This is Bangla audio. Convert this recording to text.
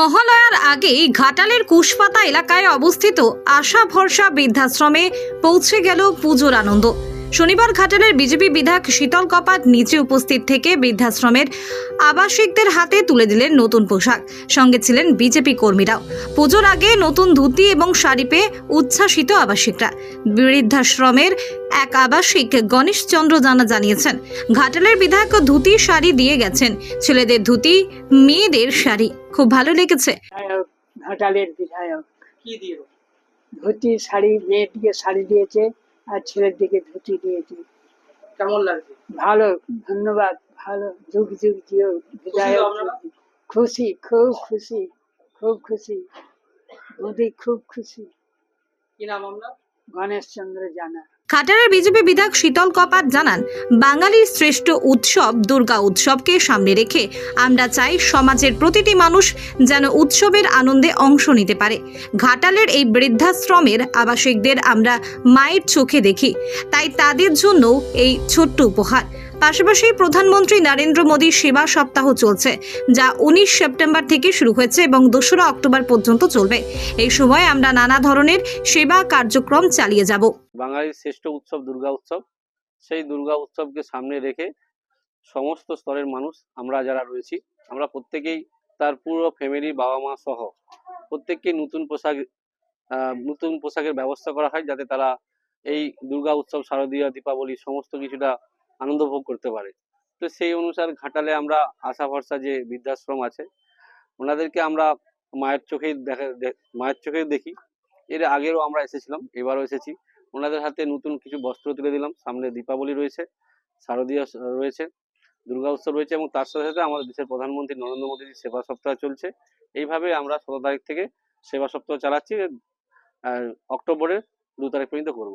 মহালয়ার আগেই ঘাটালের কুশপাতা এলাকায় অবস্থিত আশা ভরসা বৃদ্ধাশ্রমে পৌঁছে গেল পুজোর আনন্দ। শনিবার ঘাটালের বিজেপি বিধায়ক শীতল কপাট নিচে উপস্থিত থেকে বৃদ্ধাশ্রমের আবাসিকদের হাতে তুলে দিলেন নতুন পোশাক। সঙ্গে ছিলেন বিজেপি কর্মীরাও। পুজোর আগে নতুন ধুতি এবং শাড়ি পেয়ে উচ্ছ্বাসিত আবাসিকরা। বৃদ্ধাশ্রমের এক আবাসিক গণেশ চন্দ্র জানা জানিয়েছেন ঘাটালের বিধায়ক ধুতি শাড়ি দিয়ে গেছেন। ছেলেদের ধুতি মেয়েদের শাড়ি। খুব ভালো লেগেছে। ঘাটালের বিধায়ক। কি দিয়ে? ধুতি শাড়ি মেয়ের দিকে শাড়ি দিয়েছে। আর ছেলের দিকে ধুতি দিয়েছি। কেমন লাগছে? ভালো ধন্যবাদ ভালো। যুগ যুগ জিও বিদায় খুশি খুব খুশি খুব খুশি। মোদি খুব খুশি। কি নাম আপনার? গণেশ চন্দ্র জানা। খাটারের বিজেপি বিধায়ক শীতল কপাত জানান, বাঙালির শ্রেষ্ঠ উৎসব দুর্গা উৎসবকে সামনে রেখে আমরা চাই সমাজের প্রতিটি মানুষ যেন উৎসবের আনন্দে অংশ নিতে পারে। ঘাটালের এই বৃদ্ধাশ্রমের আবাসিকদের আমরা মায়ের চোখে দেখি, তাই তাদের জন্য এই ছোট্ট উপহার। পাশাপাশি প্রধানমন্ত্রী নরেন্দ্র মোদীর সেবা সপ্তাহ চলছে, যা উনিশ সেপ্টেম্বর থেকে শুরু হয়েছে এবং দোসরা অক্টোবর পর্যন্ত চলবে। এই সময় আমরা নানা ধরনের সেবা কার্যক্রম চালিয়ে যাব। বাঙালির শ্রেষ্ঠ উৎসব দুর্গা উৎসব। সেই দুর্গা উৎসবকে সামনে রেখে সমস্ত স্তরের মানুষ, আমরা যারা রয়েছি, আমরা প্রত্যেকেই তার পুরো ফ্যামিলি বাবা মা সহ প্রত্যেককে নতুন পোশাক নতুন পোশাকের ব্যবস্থা করা হয় যাতে তারা এই দুর্গা উৎসব, শারদীয়, দীপাবলি, সমস্ত কিছুটা আনন্দ ভোগ করতে পারে। তো সেই অনুসার ঘাটালে আমরা আশা ভরসা যে বৃদ্ধাশ্রম আছে, ওনাদেরকে আমরা মায়ের চোখেই দেখা মায়ের চোখেই দেখি। এর আগেও আমরা এসেছিলাম, এবারও এসেছি। ওনাদের হাতে নতুন কিছু বস্ত্র তুলে দিলাম, সামনে দীপাবলি রয়েছে, শারদীয় রয়েছে, দুর্গা উৎসব রয়েছে এবং তার সাথে সাথে আমাদের দেশের প্রধানমন্ত্রী নরেন্দ্র মোদীর সেবা সপ্তাহ চলছে। এইভাবে আমরা সতেরো তারিখ থেকে সেবা সপ্তাহ চালাচ্ছি অক্টোবরের দু তারিখ পর্যন্ত করব।